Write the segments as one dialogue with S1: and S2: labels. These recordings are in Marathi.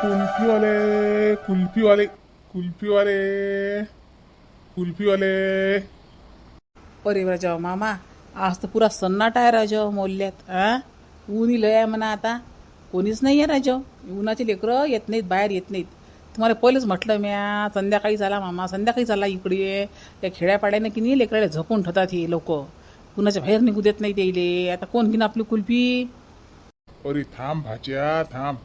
S1: कुल्फीवाले कुल्फीवाले कुल्फीवाले कुल्फीवाले
S2: अरे राजा मामा आज तर पुरा सन्नाटा आहे राजा मोल्ल्यात आ ऊन लय आहे म्हणा आता. कोणीच नाही आहे राजा उन्हाचे लेकरं येत नाहीत बाहेर येत नाहीत. तुम्हाला पहिलेच म्हटलं म्या संध्याकाळी झाला मामा संध्याकाळी झाला इकडे. त्या खेड्यापाड्याने की नाही लेकराला झोपून ठेवतात हे लोक. कुणाच्या बाहेर निघू देत नाही त्याइले आता कोण घेईन आपली कुल्फी?
S1: अरे थांब भाच्या थांब.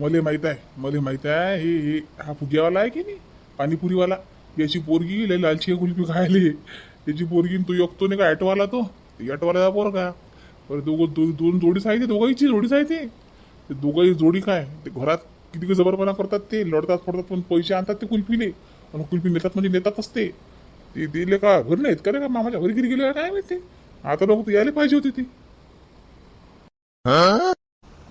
S1: मले माहीत आहे मले माहीत आहे हे हे हा फुग्यावाला आहे की नाही? पाणीपुरीवाला. याची पोरगी लय लालची कुल्फी खायले. त्याची पोरगी तो एकतो नाही का ॲटोवाला तो? ॲटोवाला पोरगा. बरं दोघं दो, दोन जोडीच आहे ते दोघांची जोडीच आहे. ते ते दोघंही जोडी काय? ते घरात किती काही जबरपणा करतात ते? लढतात फोडतात पण पैसे आणतात ते कुल्फीले. आणि कुल्फी नेतात म्हणजे नेतातच ते. ते दिले का घर नाहीत का रे का मामाच्या घरी गिरी गेले का काय माहिती आता लोक यायला पाहिजे होती ती.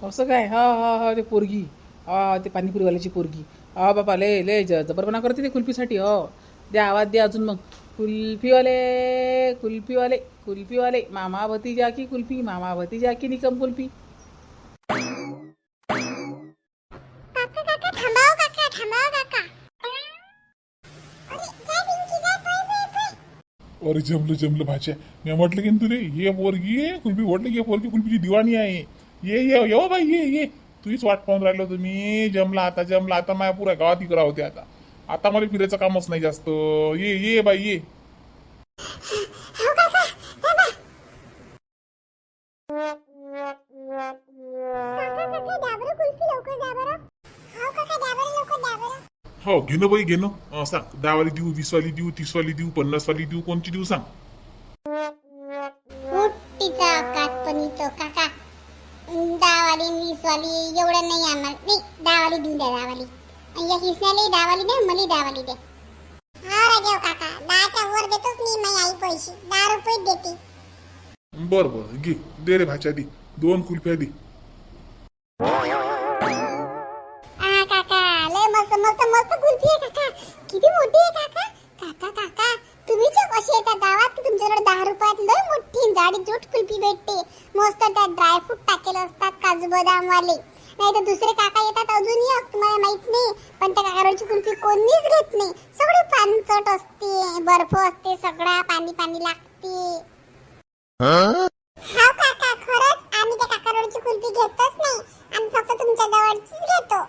S2: असं काय? हा हा हा ते पोरगी. हा ते पाणीपुरीवाल्याची पोरगी. हा बाबा लय लय ज- जबरपणा करते ते कुल्फीसाठी हो. द्या आवाज द्या अजून मग. कुल्फीवाले कुल्फीवाले कुल्फीवाले मामा भतीजा की कुल्फी मामा भतीजा की निकम कुल्फी.
S3: काका काका थांबाव काका थांबाव काका. अरे
S1: जमलं जमलं भाच्या. मी म्हटलं की तुले ये पोरगी कुल्फी म्हटलं की ये पोरगी कुल्फीची दिवाणी आहे. ये ये ये बाई ये ये. तुझीच वाट पाहून राहिलो तुम्ही जमला आता जमला. आता माझ्या पुऱ्या गावात इकडा होते आता. आता मला फिरायचं कामच नाही जास्त. ये ये बाई ये.
S3: हो
S1: घेणं बाई घेणं सांग. दहावाली देऊ वीसवाली देऊ तीसवाली देऊ पन्नासवाली देऊ कोणती देऊ सांग.
S3: दहावाली देऊन द्या दहावाली आणि या हिसण्याला दहावाली द्या मला दहावाली द्या हा राजाव काका दहाच्या वर देतोच मी माझी आई पैसे. दहा रुपये देते.
S1: बर बर घे दे रे भाच्या दे. दोन कुल्फ्या दे.
S3: हा काका लय मस्त मस्त मस्त कुल्फी आहे काका. किती मोठी आहे काका. काका काका तुम्ही जे कशी येतात गावात की तुमच्याकडे दहा रुपयात लय मोठी जाडी जोट कुल्फी भेटते. मस्त त्यात ड्रायफ्रूट टाकेले असतात काजू बदाम वाले. नाही तर दुसरे काका येतात अजून एक तुम्हाला माहीत नाही. पण त्या काकाची कुल्फी कोणीच घेत नाही. सगळे पानचट असते बर्फ असते सगळा पाणी पाणी लागते. हा काका खरंच आम्ही त्या काकारोची कुल्फी घेतच नाही. आम्ही फक्त तुमच्या जवळचीच घेतो.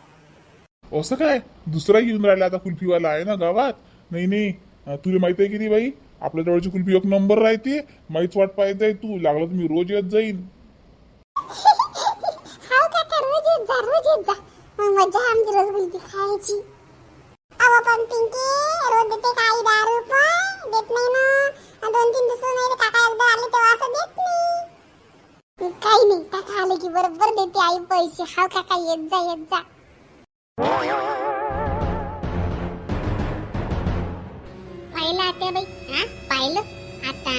S1: असं काय? दुसरा घेऊन राहिला आता कुल्फीवाला आहे ना गावात? नाही नाही. तुला माहीत आहे की नाही बाई? आपल्या जवळची कुल्फी एक नंबर राहते. माहीच वाट पाहिजे तू. लागलं तर मी रोज येत जाईन
S3: हाव काका रोज जा. मग मजा आमची खायची. अहो पण पिंकी रोज देते काही दहा रुपये देत नाही ना. दोन तीन दिवस नाही काका एकदा आले तेव्हा असं देत नाही. काही नाही काका आले की बरोबर देते आई पैसे. हा काका येत जा येत जा. पाहिलं आता बाई? हा? पाहिलं? आता?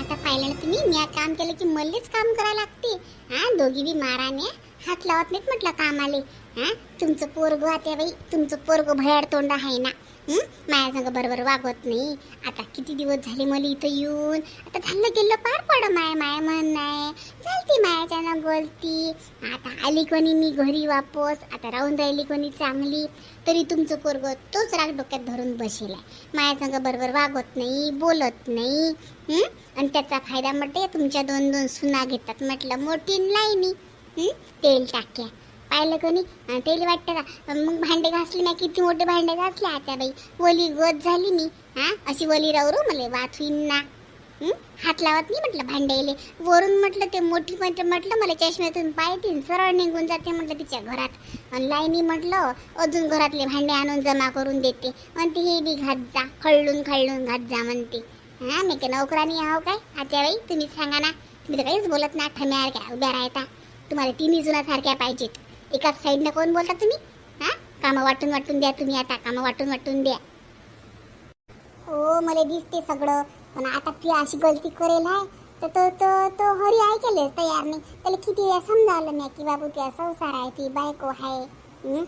S3: आता पाहिलं तुम्ही? मी काम केलं की मलाच काम करायला लागते. हा दोघी बी माराने. हात लावत नाहीत म्हटलं कामाले. हा? तुमचं पोरग आता बाई तुमचं पोरग भयाड तोंड आहे ना. हं? माझ्या संग बरोबर वागवत नाही. आता किती दिवस झाले मला इथं येऊन? आता झालं गेलं पार पड माय माय म्हण नाही. चालती मायाच्यानं बोलती आता आली कोणी मी घरी वापस? आता राहून राहिली कोणी चांगली? तरी तुमचं पोरग तोच राग डोक्यात धरून बसेल आहे. माझ्या संग बरोबर वागत नाही बोलत नाही. आणि त्याचा फायदा म्हटलं तुमच्या दोन दोन सुना घेतात म्हटलं मोठी लाईनी. हं? तेल टाक्या. पाहिलं कोणी अं, तेल वाटतं का? मग भांडे घासले ना किती मोठे भांडे घासले आता बाई. ओली गोत झाली मी हा? अशी ओली राहू मला वात होईन ना. हं? हात लावत नाही म्हटलं भांड्याले. वरून म्हटलं ते मोठी पण म्हटलं मला चष्म्यातून पायतीन सरळ निघून जाते म्हटलं तिच्या घरात. आणि लाईनी म्हटलं अजून घरातले भांडे आणून जमा करून देते. म्हणते हे बी घात जा खळून खळलून घात जा म्हणते. हा मी काय नोकरानी आहो काय? आता बाई तुम्ही सांगा ना. तुम्ही तर काहीच बोलत ना ठम्यार काय उभ्या राहता. तुम्हाला तिन्ही जुनासारख्या पाहिजेत. एकाच साईडनं कोण बोलता तुम्ही? हा? कामं वाटून वाटून द्या तुम्ही आता. कामं वाटून वाटून द्या. हो मला दिसते सगळं. पण आता ती अशी गलती करेल आहे तर तो तो तो हरी ऐकायलाच तयार नाही. त्याला किती वेळा समजावलं नाही की बाबू त्या संसार आहे ती बायको आहे.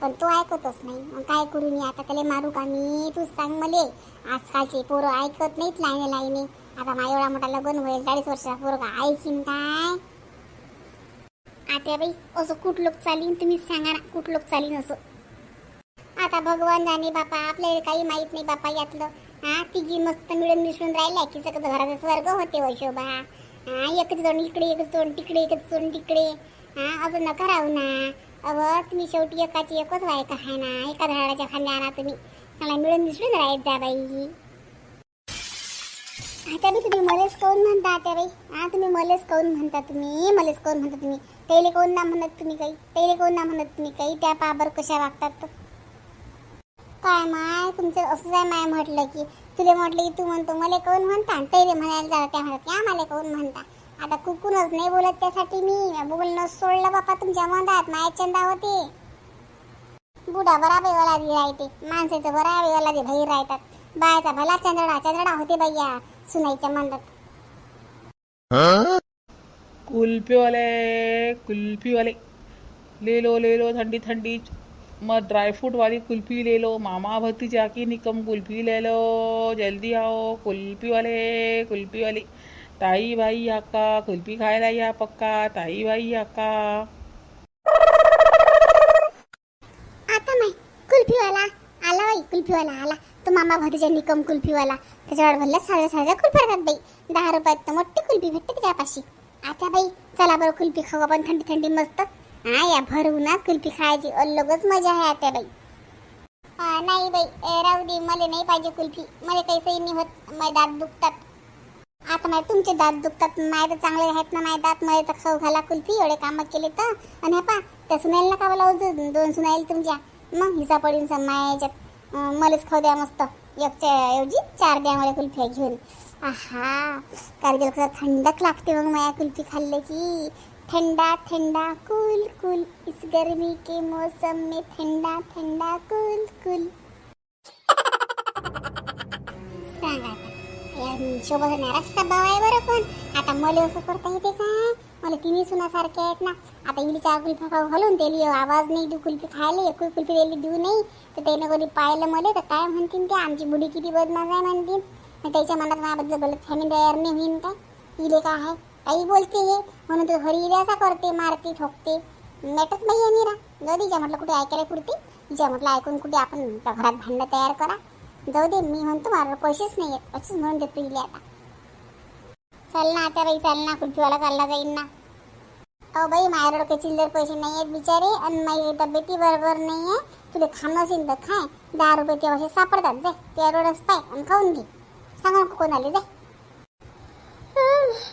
S3: पण तो ऐकतच नाही. मग काय करू मी आता? त्याला मारू का मी? तूच सांग मले. आजकालचे पोरं ऐकत नाहीत लाईने लाईने. आता माझा एवढा मोठा लग्न होईल चाळीस वर्षाचा पोरगा. ऐकीन काय? आता बाई असं कुठ लोक चालीन तुम्ही सांगा ना कुठ लोक चालीन असं. आता भगवान जाणे बापा आपल्याला काही माहीत नाही बापा यातलं. हा तिघी मस्त मिळून मिसळून राहिल्या की सगळं घराचा स्वर्ग होते हो वशोबा हा एकच जण इकडे एकच तोंड तिकडे एकच तोंड तिकडे. हा असं नका राहू ना. अव तुम्ही शेवटी एकाची एकच बायका आहे ना. एका झाडाच्या खांद्या ना तुम्ही. मला मिळून मिसळून राहायचं जा बाई. आता बी तुम्ही मलेच काऊन म्हणता आता बाई हा तुम्ही मलेच काऊन म्हणता तुम्ही? मलेच कोण म्हणता तुम्ही? तेले कोण ना म्हणत तुम्ही काही? तेले कोण ना म्हणत तुम्ही काही? त्या पाबर कशा वागतात? काय माय? तुमचं असंच आहे माय म्हटलं की. तुला म्हटलं की तू म्हणतो मला कोण म्हणता? आणि तैरे म्हणायला जाता त्या म्हणतात की आम्हाला कोण म्हणता? आता कुकूनच नाही बोलत त्यासाठी मी. बोलणं सोडलं बापा तुमच्या मधात. माया चंदा होते बुडा बरा बेवाला दे राहते. माणसाचं बरा बेवाला दे भैर राहतात. बायाचा भला चंद्रडा चंद्रडा होते भैया सुनाईच्या मंदात.
S2: कुल्फीवाले कुल्फीवाले ले लो ले लो थंडी थंडी मत ड्रायफ्रूट वाली कुल्फी ले लो मामा भक्ति की निकम कुल्फी ले लो जल्दी आओ कुल्फी वाले कुल्फी वाली ताई भाई आका कुल्फी खायला या पक्का ताई भाई आका
S3: आता माय कुल्फीवाला आला बाई कुल्फीवाला आला तो मामा भतीजा निकम कुल्फीवाला त्याच्यावर भरल्या साध्या साध्या कुल्फी राहतात बाई दहा रुपयात तर मोठी कुल्फी भेटते त्याच्यापाशी आता बाई चला बरं कुल्फी खाऊ आपण थंडी थंडी मस्त. हा या भर उन्हात कुल्फी खायची. अलगच मजा आहे आता बाई. हा, नाही बाई ए, राहू दे मला नाही पाहिजे कुल्फी. मला काही सही नाही होत. माझे दात दुखतात. आता नाही तुमचे दात दुखतात. माय तर चांगले आहेत ना माय दात. मला तर खाऊ घाला कुल्फी. एवढे कामं केले तर. आणि हा पा त्या सुनायला ना मला लावू दोन सुनाईल तुमच्या. मग हिसा पडून सम माया याच्यात मलाच खाऊ द्या मस्त. एकच्या ऐवजी चार द्या मला कुल्फी घेऊन. आहा. कारगिल कसं थंडक लागते मग माया कुल्फी खाल्ले की ठंडा ठंडा कुल कुल. इस गर्मी के मौसम में ठंडा ठंडा कुल कुल. सांगा आता. या नाराजचा भाव आहे बरं पण. आता मला असं करता येते का? मला तिन्ही सुनासारखे आहेत ना. आता इली कुल्फी खाऊ घालून त्याली आवाज नाही देऊ कुल्फी खायला. एक कुल्फी दिली देऊ नाही. तर त्याने कोणी पाहिलं मला तर काय म्हणतील ते आमची बुडी किती बदमाश आहे म्हणतील. त्याच्या मनात माझ्याबद्दल बोलत फॅमिली तयार नाही होईन का? इले का आहे? काही बोलते हे. म्हणून तो हरी इले असा करते मारते ठोकते. नेटच बाई आहे निरा. जाऊ दे म्हटलं कुठे ऐकायला पुरते हिच्या म्हटलं ऐकून कुठे आपण घरात भांडणं तयार करा. जाऊ दे मी म्हणतो मला पैसेच नाही आहेत. असेच म्हणून देतो इले आता. चल ना आता बाई चल ना. कुल्फीवाला चालला जाईन ना. अहो बाई माझ्याकडे काही चिल्लर पैसे नाही आहेत बिचारे. आणि माझी तब्येती बरोबर नाही आहे. तुला खाणं असेल तर खाय दहा रुपये ते असे सापडतात. दे ते रोडच पाय. आणि खाऊन घे. सांगा नको कोणाला जाय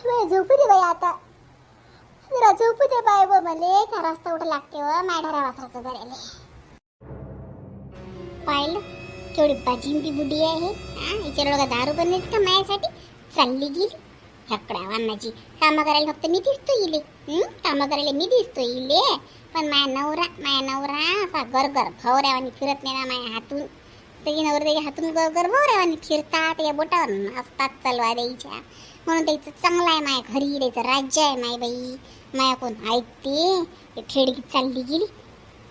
S3: बाई, झोपू दे बाई आता. जरा झोपू दे बाय व मले. चार वाजता उठ लागते व? माढरा वासराचं करायला पाहिलं? केवढी बाजिंती बुडी आहे. हा हिच्याकडे का दारू रुपये नाहीत का माझ्यासाठी चालली गेली. हकड्या वानाची कामं करायला फक्त मी दिसतो इले. कामं करायला मी दिसतो इले. पण माया नवरा माया नवरा असा गरगर भवऱ्यावानी फिरत नाही ना माया हातून. त्याची नवरदेवी हातून गरगर भवऱ्यावानी फिरतात या बोटावर असतात चलवा द्यायच्या म्हणून त्याचं चांगलं आहे माया घरी द्यायचं राज्य आहे माय बाई माया कोण ऐकते ते चालली गेली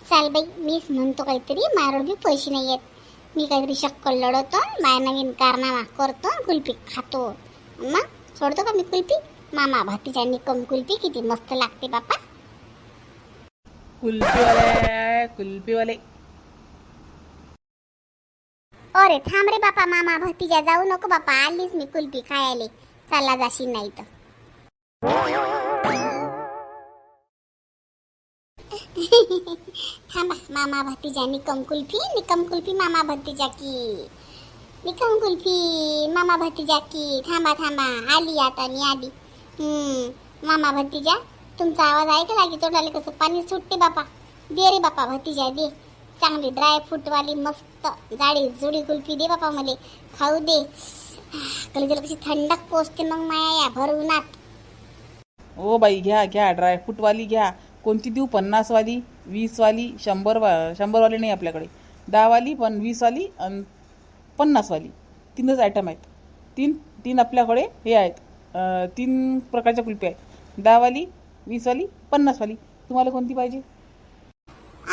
S3: चाल बाई मीच म्हणतो काहीतरी माझ्यावर बी पैसे नाही आहेत मी काहीतरी शक्कल लढवतो माया नवीन कारनामा करतो कुल्फी खातो मग सोडतो का मी कुल्फी मामा भातीच्या निकम कुल्फी किती मस्त लागते बापा
S2: कुल्फीवाले कुल्फीवाले
S3: अरे थांब रे बापा मामा भतीजा जाऊ नको बापा आलीच मी कुल्फी खायले. चालला जाशील नाही तर. थांबा मामा भतीजा निकम कुल्फी निकम कुल्फी मामा भतीजा की. निकम कुल्फी मामा भतीजा की. थांबा थांबा आली आता मी आली. हम्म मामा भतीजा तुमचा आवाज ऐकला की तोंडाले कसं पाणी सुटते बापा. दे रे बापा भतीजा दे. चांगली ड्रायफ्रूटवाली मस्त मस्त. जाडी जुडी कुल्फी दे बापा मला. खाऊ दे. कलेजाला कशी थंडक पोचते मग माया या भर उन्हात
S2: ओ बाई घ्या घ्या ड्रायफ्रूटवाली घ्या. कोणती देऊ? पन्नासवाली वीसवाली शंभर वा शंभरवाली नाही आपल्याकडे. दहावाली पण वीसवाली आणि पन्नासवाली. तीनच आयटम आहेत. तीन तीन आपल्याकडे हे आहेत. तीन प्रकारच्या कुल्फी आहेत. दहावाली वीसवाली पन्नासवाली. तुम्हाला कोणती पाहिजे?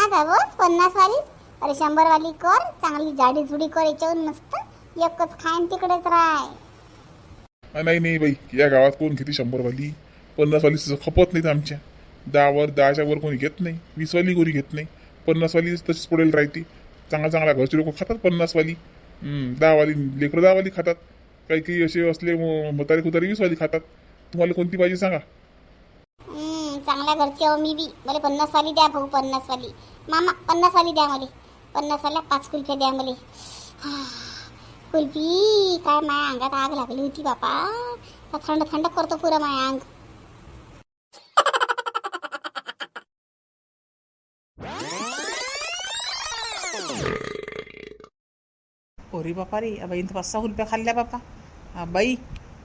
S3: आता बस पन्नास वाली अरे शंभर वाली कर चांगली जाडी जुडी कर याच्यावर मस्त एकच खाईन तिकडेच राय.
S1: आ, नाही नाही बाई या गावात कोण किती शंभरवाली? पन्नासवाली खपत नाहीत आमच्या. दहावर दहाच्या वर कोणी घेत नाही वीसवाली कोणी घेत नाही. पन्नासवाली तशीच पडेल राहते. चांगल्या चांगल्या घरचे लोक खातात पन्नासवाली. हम्म, दहावाली लेकरं दहावाली खातात. काही काही असे असले म- म्हातारे कुतारे वीसवाली खातात. तुम्हाला कोणती पाहिजे सांगा.
S3: हम्म, चांगल्या घरची अहो मी बी. मला पन्नास वाली द्या भाऊ पन्नास वाली मामा पन्नास वाली द्या मला. पन्नास वाल्या पाच कुल्फ्या द्या मला. कुल्फी काय माया अंगात आग लागली होती बापा. आता थंड थंड करतो पुरा माया अंग.
S2: अरे बापा रे या बाईनं तर पाच सहा कुल्प्या खाल्ल्या बापा. बाई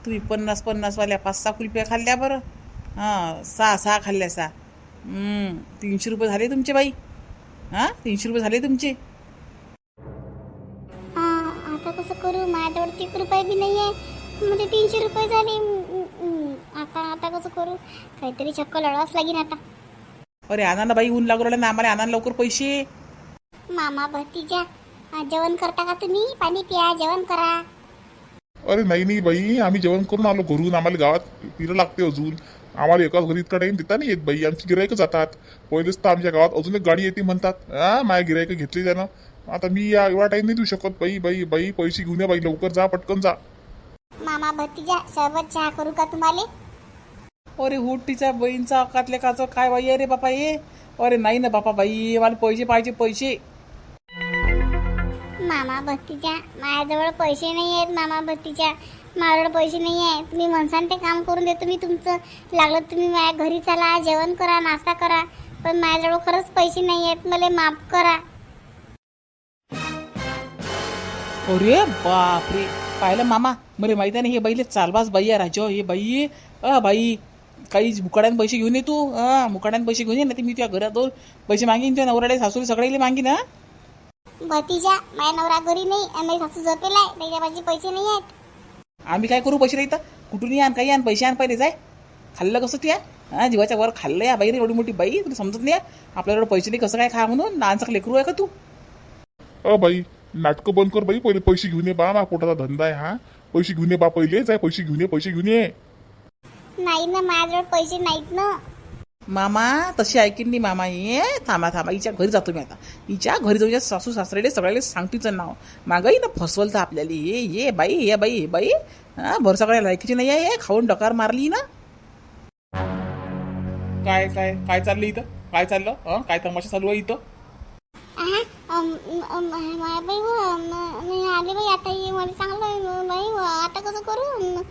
S2: तुम्ही पन्नास पन्नासवाल्या पाच सहा कुल्प्या खाल्ल्या बरं. हां सहा सहा खाल्ल्या सहा. तीनशे रुपये झाले तुमचे बाई. हां? तीनशे रुपये झाले तुमचे.
S3: हा, आता कसं करू? माझ्याजवळ तीस रुपये बी नाही आहे म्हणजे तीनशे रुपये झाले. आता आता कसं करू? काहीतरी चक्क लढावंच लागेल आता.
S2: अरे आणा ना बाई ऊन लागू राहिलं ना आम्हाला. आणा ना लवकर पैसे.
S3: मामा भतीजा जेवण करता का तुम्ही? पाणी प्या जेवण करा.
S1: अरे नाही नाही बाई आम्ही जेवण करून आलो घरून आम्हाला गावात फिरं लागते अजून. आम्हाला एकाच घरी इतका टाइम देता नाही येत बाई आमची गिरायकं जातात. पहिलेच तर आमच्या गावात अजून एक गाडी येते म्हणतात. हा माझ्या गिरायकं घेतली त्यानं. आता मी या एवढा टाइम नाही देऊ शकत बाई बाई बाई पैसे घेऊन या बाई लवकर जा पटकन जा.
S3: मामा भतीजा सरबत चहा करू का तुम्हाला?
S2: अरे हुट्टीच्या बहीणचा अकातल्या काचं काय बाई आहे रे बापा ये अरे नाही ना बापा बाई मला पैसे पाहिजे पैसे.
S3: मामा भक्तीच्या माझ्याजवळ पैसे नाही आहेत मामा भक्तीच्या माझ्याजवळ पैसे नाही आहे. तुम्ही म्हणसान ते काम करून देतो मी तुमचं लागलं तुम्ही माझ्या घरी चला जेवण करा नाश्ता करा. पण माझ्याजवळ खरंच पैसे नाही आहेत मला माफ करा.
S2: अरे बापरे पाहिलं मामा? मला माहिती नाही हे बाईले चालवाच बाई आहे राजो हे बाई अ बाई काही मुकाड्यान पैसे घेऊन ये तू हा मुकाड्यान पैसे घेऊन ये ना ते मी तुझ्या घरात दोन पैसे मागीन तुझ्या नवराडे सासूला सगळ्याला मागीन ना
S3: भतीजा माझ्या नवरा घरी नाही आणि माझी सासू झोपेला आहे त्याच्या माझे पैसे नाही आहेत.
S2: आम्ही काय करू पैसे राहता कुठून आण काही आण पैसे आण पहिले जाय. खाल्लं कसं त्या हा जीवाच्या वर खाल्लं या बाई रे एवढी मोठी बाई तुला समजत नाही आपल्याकडे पैसे नाही कसं काय खा म्हणून? लहानसा लेकरू आहे का तू?
S1: अ बाई नाटकं बंद कर बाई पहिले पैसे घेऊन ये बा पोटाचा धंदा आहे हा. पैसे घेऊन ये बा पहिले जाय पैसे घेऊन ये पैसे घेऊन ये.
S3: नाही ना माझ्याजवळ पैसे नाहीत ना.
S2: मामा तशी ऐकीन नाही मामा ये थांबा थांबा हिच्या घरी जातो मी आता. हिच्या घरी जाऊन सासू सासरेले सगळ्याला सांग तिचं नाव. मागाई ना फसवलं तर आपल्याला. ये ये बाई ये बाई ये बाई. हा भर सगळ्या लायकीची नाही आहे. खाऊन डकार मारली ना. काय काय काय चाललं इथं? काय चाललं? हं? काय तमाशा चालू आहे इथं?
S3: बाई मी आले बाई आता ये मला चांगलं बाई आता कसं करू?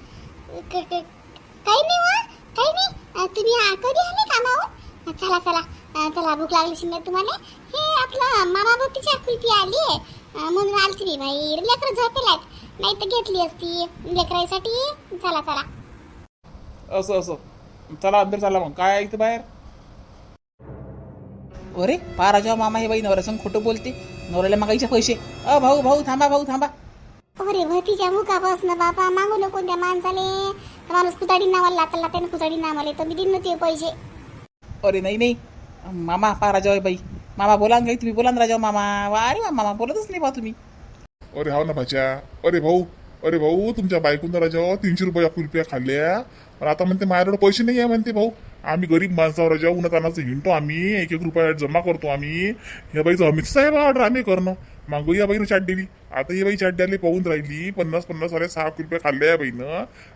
S3: काही नाही काही नाही. तुम्ही आ- कधी आले कामावर? चला चला. अ, चला भूक लागली शिंदे तुम्हाला? हे आपलं मामा भतीची कुल्फी आली आहे. अ, म्हणून आलती मी बाई लेकरं झोपेला नाही तर घेतली असती. लेकरासाठी चला चला.
S2: असं असं. चला अंदर चला मग. काय आहे इथं बाहेर? अरे पा राजा मामा हे बाई नवऱ्यासंग खोटं बोलते नवऱ्याला मागायचे पैसे. अ भाऊ भाऊ थांबा भाऊ थांबा.
S3: अरे भतीच्या मुखापासून बाबा मागू नको त्या माणसाले. हा माणूस कुताडी नावाला लाता लाताने कुताडी नावाले तर मी दिन नव्हते पैसे
S2: अरे नाही नाही. मामा पा राजा बाई. मामा बोला ना काही तुम्ही बोला ना राजा मामा. वा अरे वा मामा बोलतच नाही बा तुम्ही.
S1: अरे हाव ना भाच्या. अरे भाऊ अरे भाऊ तुमच्या बायकून राजा तीनशे रुपया कुल्प्या खाल्ल्या. पण आता म्हणते माझ्याकडे पैसे नाही आहे म्हणते भाऊ. आम्ही गरीब माणसावर राजा उन्हात अन्नाचं हिंडतो आम्ही एक एक रुपया जमा करतो आम्ही या बाईचं अमित साहेब ऑर्डर आम्ही करणं. मागो या बाईनं चाट दिली. आता ही बाई चाट द्यायला पाहून राहिली. पन्नास पन्नास वाल्या सहा रुपये खाल्ल्या या बाईनं.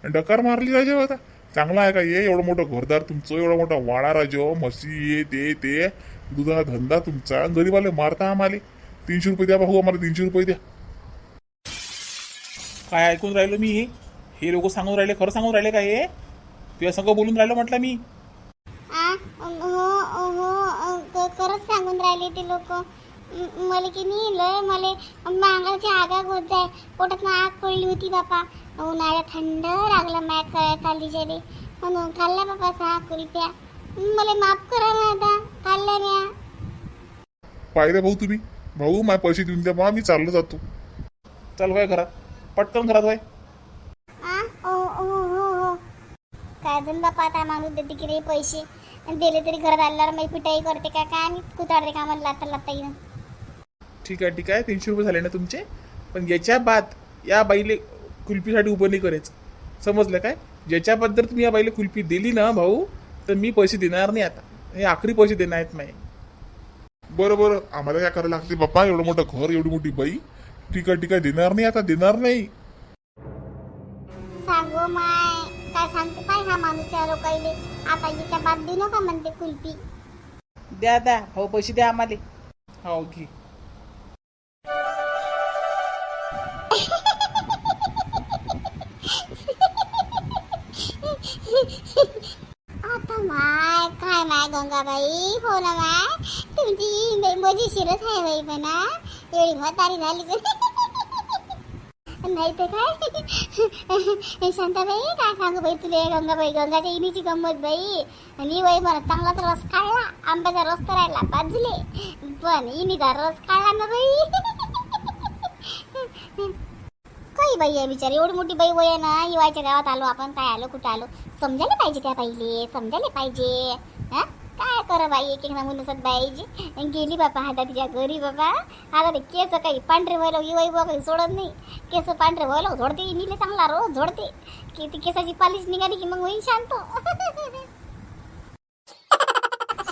S1: आणि डकार मारली राजे आता. चांगला आहे का ये एवढं मोठं घरदार तुमचं एवढा मोठा वाडा राजो म्हशी ये ते ते. दुधा धंदा तुमचा. गरीबाले मारता आम्हाला. तीनशे रुपये द्या भाऊ आम्हाला तीनशे रुपये द्या.
S2: काय ऐकून राहिलो मी? हे हे लोक सांगून राहिले खरं सांगून राहिले काय हे? तुझ्या सगळं बोलून राहिलो म्हटलं मी.
S3: राहिले ते लोक मला की नाही लय मला मांगाची आगा होत जाय. पोटात आग पडली होती बापा. उन्हाळ्यात थंड लागला माझ्या खाली जरी. म्हणून खाल्ल्या बापा सहा कुल्प्या मला माफ करा ना आता खाल्ल्या म्या
S1: पाहिलं भाऊ तुम्ही? भाऊ माझे पैसे देऊन द्या बा मी चाललो जातो.
S2: चल काय घरात. पटकन घरात वाय
S3: आ? ओ हो हो हो. काय जण बापा आता माणूस देते की रे पैसे? आणि दिले तरी घरात आल्यावर मी पिटाई करते का? काय आणि कुताडते का मला लाता लाता येईन
S2: ठीक आहे ठीक आहे. तीनशे रुपये झाले ना तुमचे? पण याच्या बाद या बाईले कुल्फीसाठी उभं नाही करायचं. समजलं काय? ज्याच्याबद्दल तुम्ही या बाईला कुल्फी दिली ना भाऊ तर मी पैसे देणार नाही आता.
S1: हे आखरी पैसे देणार आहेत नाही बरं बरं. आम्हाला काय करायला लागते बाप्पा? एवढं मोठं घर एवढी मोठी बाई. टीका टीका देणार नाही आता देणार नाही.
S3: सांगू माय. काय सांगते पाय हा माणूस या लोकाईले आता याच्या बाद देऊ नका म्हणते कुल्फी
S2: द्या द्या. हो पैसे द्या आम्हाला. हो घे.
S3: आता माय काय माय गंगाबाई? हो ना माय तुमची बाई मजेशीरच आहे बाई म्हणा. एवढी म्हातारी झाली नाही तर काय शांताबाई काय सांगू बाई तुले? गंगाबाई गंगाच्या इनीची गंमत बाई. आणि बाई मला चांगलाच रस काढला आंब्याचा रस तर राहिला बाजूले पण इनीचा रस काढला ना बाई. काही बाई आहे बिचारी एवढी मोठी बाई वय आहे ना युवाच्या गावात आलो आपण काय आलो कुठं आलो? समजायला पाहिजे त्या बाईले समजायला पाहिजे. हा? काय करा बाई एक एक नमुनसत बाईजी? गेली बापा आता तिच्या घरी बाबा आता ते केस काही पांढरे व्हायला इवाई बुवा काही सोडत नाही. केस पांढरे व्हायला झोडते निले चांगला रोज झोडते. की ती केसाची पालिश निघाली की मग होईन शांत.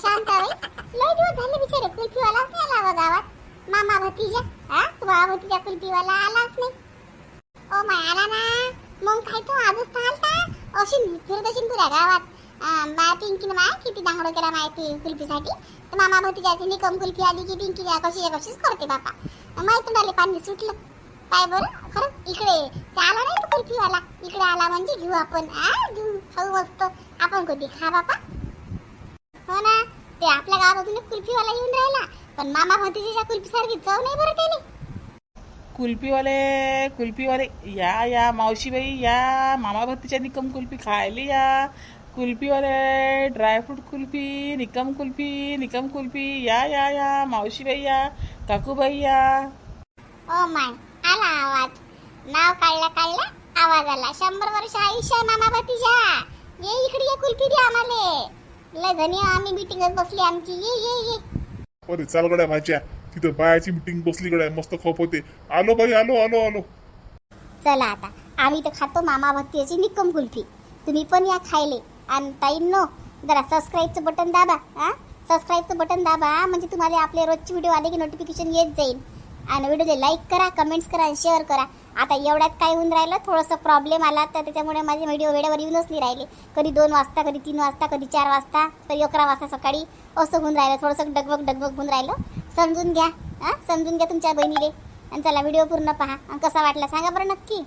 S3: शांत बाई. लय दिवस झाले बिचारे कुल्फीवालाच नाही आला बा गावात. मामा भतीजा हा? तुझा भतीजा कुल्फीवाला आलाच नाही. ओ माय आला ना. मग काय तो आजच तर अशी फिरत अशी तुझ्या गावात. मा पिंकीनं माय किती दांगडो केला माहिती कुल्फीसाठी. तर मामा भतीजाची निकम कुल्फी आली की पिंकी कशी कशीच करते बापा. माहिती आले पाणी सुटलं. काय बरं खरंच इकडे ते आला नाही तो कुल्फीवाला. इकडे आला म्हणजे घेऊ आपण. आ घेऊ खाऊ मस्त. आपण कधी खा बापा. हो ना ते आपल्या गावातून कुल्फीवाला येऊन राहिला. पण मामा भतीजीच्या कुल्फीसारखी चव नाही बरं त्याने
S2: कुल्फीवाले कुल्फीवाले या या मावशीबाई या. मामा भत्तीच्या निकम कुल्फी खायली या. कुल्फीवाले ड्रायफ्रूट कुल्फी निकम कुल्फी निकम कुल्फी या या या मावशीबाई या काकूबाई या
S3: ओ माय आला आवाज. नाव काढला काढला आवाज आला. शंभर वर्ष आयुष्य मामा भतीजा. ये इकडे ये कुल्फी दे आम्हाले. लय धनी आम्ही मीटिंगच बसली आमची. ये ये ये.
S1: अरे चाल गड्या भाच्या तिथं बायाची मिटिंग बसली गड्या. मस्त खप होते. आलो बाई आलो आलो आलो.
S3: चला आता. आम्ही तर खातो मामा भतीची निक्कम कुल्फी. तुम्ही पण या खायले. आणि ताईंनो जरा सबस्क्राईबचं बटन दाबा हा? सबस्क्राईबचं बटन दाबा म्हणजे तुम्हाला आपले रोजचे व्हिडिओ आले की नोटिफिकेशन येत जाईल. आणि व्हिडिओचे लाईक करा कमेंट्स करा आणि शेअर करा. आता एवढ्यात काय होऊन राहिलं? थोडंसं प्रॉब्लेम आला तर त्याच्यामुळे माझे व्हिडिओ वेळेवर येऊनच नाही राहिले. कधी दोन वाजता कधी तीन वाजता कधी चार वाजता कधी अकरा वाजता सकाळी. असं होऊन राहिलं. थोडंसं डगबग डगबग होऊन राहिलं. समजून घ्या हां? समजून घ्या तुमच्या बहिणीले. आणि चला व्हिडिओ पूर्ण पहा. आणि कसा वाटला सांगा बरं नक्की.